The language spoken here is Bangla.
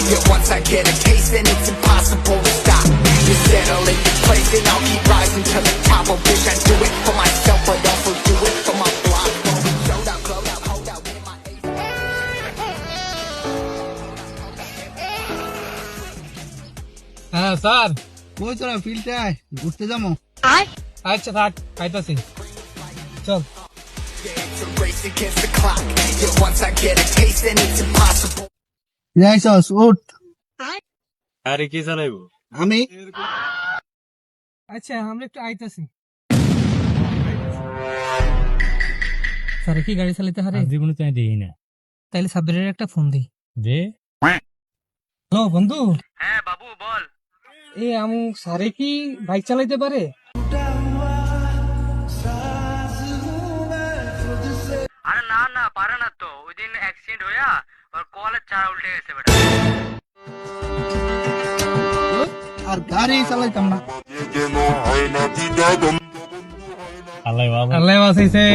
Yeah, once I get a taste, then it's impossible to stop. You settle in your place, and I'll keep rising to the top. I wish I do it for myself, but also do it for my block. Showed out, glowed out, hold out with my ace. হ্যাঁ স্যার কই তোরা ফিল্ডে আয় ঘুরতে যাবো আচ্ছা থাক খাইতাছি চল Yeah, it's a race against the clock. Yeah, once I get a taste, then it's impossible. যাইছস উঠ। আরে কি চালাইবো আমি? আচ্ছা আমরা একটু আইতাছি। স্যার কি গাড়ি চালাতে হারে? জীবনে চাই দিই না। তাইলে সাব্বিরের একটা ফোন দিই। দে। হ্যালো বন্ধু। হ্যাঁ বাবু বল। এ আমু স্যারে কি বাইক চালাইতে পারে? আরে না না পারে না তো। ওই দিন অ্যাক্সিডেন্ট হইয়া ওর কলের চারা উল্টে গেছে বেটা। আর গাড়ি চালাইতাম না। আল্লাহ আল্লাহ বাঁচাইছে